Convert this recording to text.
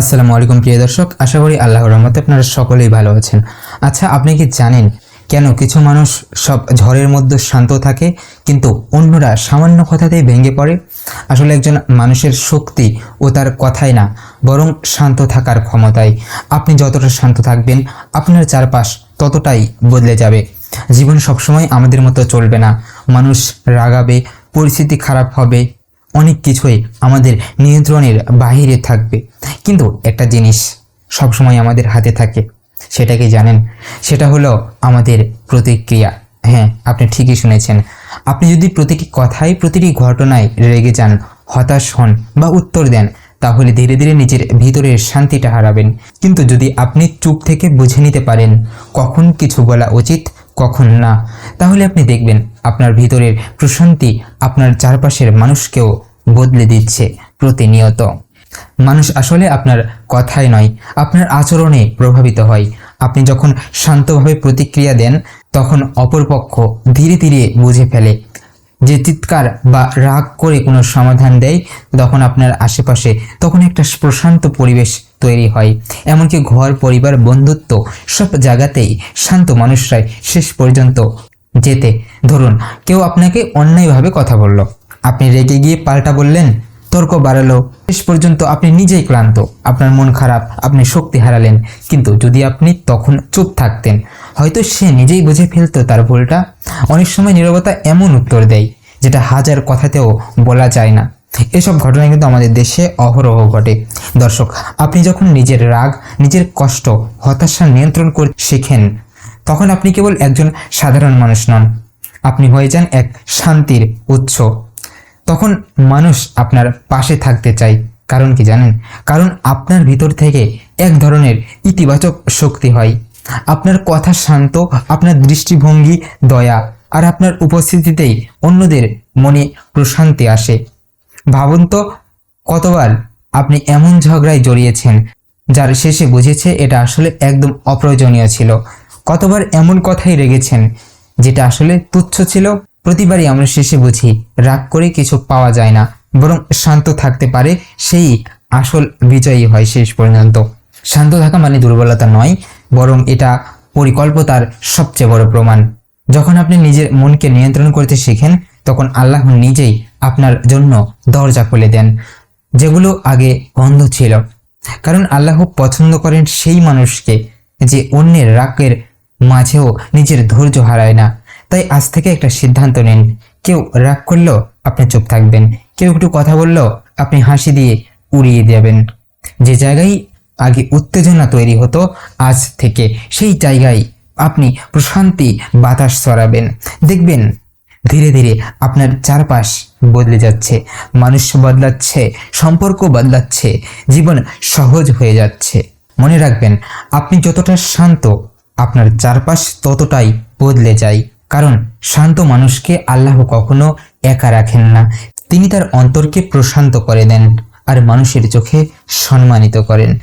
আসসালামু আলাইকুম, প্রিয় দর্শক। আশা করি আল্লাহর রহমতে আপনারা সকলেই ভালো আছেন। আচ্ছা আপনি কি জানেন কেন কিছু মানুষ সব ঝড়ের মধ্যে শান্ত থাকে, কিন্তু অন্যরা সামান্য কথাতেই ভেঙে পড়ে? আসলে একজন মানুষের শক্তি ও তার কথাই না, বরং শান্ত থাকার ক্ষমতায় আপনি যতটা শান্ত থাকবেন, আপনার চারপাশ ততটাই বদলে যাবে। জীবন সবসময় আমাদের মতো চলবে না। মানুষ রাগাবে, পরিস্থিতি খারাপ হবে অনেক কিছুই আমাদের নিয়ন্ত্রণের বাহিরে থাকবে। কিন্তু একটা জিনিস সবসময় আমাদের হাতে থাকে, সেটা কি জানেন? সেটা হলো আমাদের প্রতিক্রিয়া। হ্যাঁ আপনি ঠিকই শুনেছেন। আপনি যদি প্রতিটি কথায় প্রতিটি ঘটনায় রেগে যান, হতাশ হন বা উত্তর দেন, তাহলে ধীরে ধীরে নিজের ভিতরের শান্তিটা হারাবেন। কিন্তু যদি আপনি চুপ থেকে বুঝে নিতে পারেন, কখন কিছু বলা উচিত কখন না? তাহলে আপনি দেখবেন আপনার ভিতরের প্রশান্তি আপনার চারপাশের মানুষকেও বদলে দিচ্ছে প্রতিনিয়ত। মানুষ আসলে আপনার কথায় নয়, আপনার আচরণে প্রভাবিত হয়। আপনি যখন শান্তভাবে প্রতিক্রিয়া দেন, তখন অপরপক্ষ ধীরে ধীরে বুঝে ফেলে যে চিৎকার বা রাগ করে কোনো সমাধান দেয় তখন আপনার আশেপাশে তখন একটা প্রশান্ত পরিবেশ তৈরি হয়। এমনকি ঘর, পরিবার, বন্ধুত্ব সব জায়গাতেই শান্ত মানুষরাই শেষ পর্যন্ত যেতে। ধরুন, কেউ আপনাকে অন্যায়ভাবে কথা বলল। আপনি রেগে গিয়ে পাল্টা বললেন, তর্ক বাড়ালো। শেষ পর্যন্ত আপনি নিজেই ক্লান্ত। আপনার মন খারাপ, আপনি শক্তি হারালেন। কিন্তু যদি আপনি তখন চুপ থাকতেন হয়তো সে নিজেই বুঝে ফেলতো তার ভুলটা। অনেক সময় নীরবতা এমন উত্তর দেয়, যেটা হাজার কথাতেও বলা যায় না। এসব ঘটনা কিন্তু আমাদের দেশে অহরহ ঘটে। দর্শক, আপনি যখন নিজের রাগ, নিজের কষ্ট, হতাশা নিয়ন্ত্রণ করে শেখেন, তখন আপনি কেবল একজন সাধারণ মানুষ নন। আপনি হয়ে যান এক শান্তির উৎস। তখন মানুষ আপনার পাশে থাকতে চায়। কারণ কি জানেন? কারণ আপনার ভিতর থেকে এক ধরনের ইতিবাচক শক্তি হয়। আপনার কথা শান্ত, আপনার দৃষ্টিভঙ্গি দয়া, আর আপনার উপস্থিতিতেই অন্যদের মনে প্রশান্তি আসে। ভাবুন তো, কতবার আপনি এমন ঝগড়ায় জড়িয়েছেন, যার শেষে বুঝেছে এটা আসলে একদম অপ্রয়োজনীয় ছিল। কতবার এমন কথাই রেগেছেন, যেটা আসলে তুচ্ছ ছিল? প্রতিবারই আমরা শেষে বুঝি, রাগ করে কিছু পাওয়া যায় না, বরং শান্ত থাকতে পারে সেই আসল বিজয়ী হয় শেষ পর্যন্ত। শান্ত থাকা মানে দুর্বলতা নয় বরং এটা পরিকল্পতার সবচেয়ে বড় প্রমাণ। যখন আপনি নিজের মনকে নিয়ন্ত্রণ করতে শিখেন, তখন আল্লাহ নিজেই আপনার জন্য দরজা খুলে দেন, যেগুলো আগে বন্ধ ছিল। কারণ আল্লাহ পছন্দ করেন সেই মানুষকে যে অন্যের রাগের মাঝেও নিজের ধৈর্য হারায় না। তাই আজ থেকে একটা সিদ্ধান্ত নিন, কেউ রাগ করলেও আপনি চুপ থাকবেন। কেউ একটু কথা বলল, আপনি হাসি দিয়ে উড়িয়ে দেবেন। যে জায়গায় আগে উত্তেজনা তৈরি হতো আজ থেকে। সেই জায়গায় আপনি প্রশান্তি, বাতাস ছড়াবেন। দেখবেন ধীরে ধীরে আপনার চারপাশ বদলে যাচ্ছে, মানুষ বদলাচ্ছে, সম্পর্ক বদলাচ্ছে, জীবন সহজ হয়ে যাচ্ছে। মনে রাখবেন, আপনি যতটা শান্ত, আপনার চারপাশ ততটাই বদলে যায়। কারণ শান্ত মানুষকে আল্লাহ কখনো একা রাখেন না। তিনি তার অন্তরকে প্রশান্ত করে দেন আর মানুষের চোখে সম্মানিত করেন।